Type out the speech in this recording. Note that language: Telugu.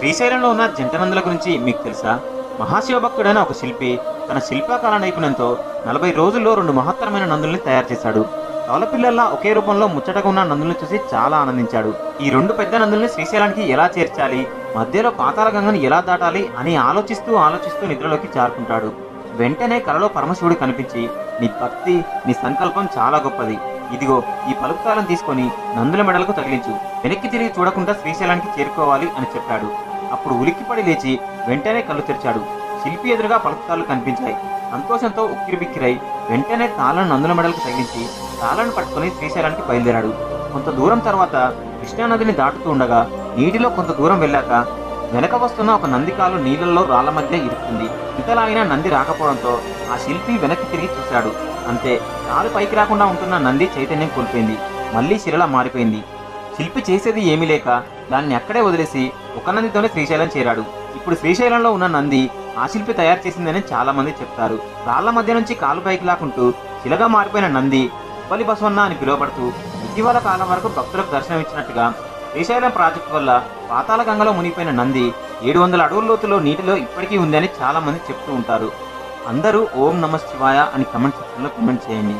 శ్రీశైలంలో ఉన్న జంట నందుల గురించి మీకు తెలుసా? మహాశివభక్తుడైన ఒక శిల్పి తన శిల్పకళా నైపుణ్యంతో నలభై రోజుల్లో రెండు మహత్తరమైన నందుల్ని తయారు చేశాడు. తోలపిల్లల్లా ఒకే రూపంలో ముచ్చటగా ఉన్న నందుల్ని చూసి చాలా ఆనందించాడు. ఈ రెండు పెద్ద నందుల్ని శ్రీశైలానికి ఎలా చేర్చాలి? మధ్యలో పాతాళగంగను ఎలా దాటాలి? అని ఆలోచిస్తూ ఆలోచిస్తూ నిద్రలోకి జారుకుంటాడు. వెంటనే కలలో పరమశివుడు కనిపించి నీ భక్తి నీ సంకల్పం చాలా గొప్పది. ఇదిగో ఈ పలుకుతాలను తీసుకొని నందుల మెడలకు తగిలించు. వెనక్కి తిరిగి చూడకుండా శ్రీశైలానికి చేరుకోవాలి అని చెప్పాడు. అప్పుడు ఉలిక్కిపడి లేచి వెంటనే కళ్ళు తెరిచాడు. శిల్పి ఎదురుగా పలకతాలు కనిపించాయి. సంతోషంతో ఉక్కిరిబిక్కిరై వెంటనే తాళను నందుల మెడలకు తగిలించి తాళను పట్టుకొని శ్రీశైలానికి బయలుదేరాడు. కొంత దూరం తర్వాత కృష్ణానదిని దాటుతూ ఉండగా నీటిలో కొంత దూరం వెళ్ళాక వెనక వస్తున్న ఒక నంది కాలు నీళ్ళల్లో రాళ్ళ మధ్య ఇరుక్కుంది. ఇతలాగిన అయినా నంది రాకపోవడంతో ఆ శిల్పి వెనక్కి తిరిగి చూశాడు. అంతే కాలు పైకి రాకుండా ఉంటున్న నంది చైతన్యం కోల్పోయింది. మళ్ళీ శిలలా మారిపోయింది. శిల్పి చేసేది ఏమీ లేక దాన్ని అక్కడే వదిలేసి ఒక నందితోనే శ్రీశైలం చేరాడు. ఇప్పుడు శ్రీశైలంలో ఉన్న నంది ఆ శిల్పి తయారు చేసిందని చాలా మంది చెప్తారు. రాళ్ళ మధ్య నుంచి కాలు పైకి లాకుంటూ శిలగా మారిపోయిన నంది ఉప్పలి బసవన్న అని పిలువబడుతూ ఇటీవల కాలం వరకు భక్తులకు దర్శనం ఇచ్చినట్టుగా శ్రీశైలం ప్రాజెక్టు వల్ల పాతాళ గంగలో మునిగిపోయిన నంది ఏడు వందల అడుగుల లోతులో నీటిలో ఇప్పటికీ ఉందని చాలా మంది చెప్తూ ఉంటారు. అందరూ ఓం నమ శివాయ అని కమెంట్ సెక్షన్లో కమెంట్ చేయండి.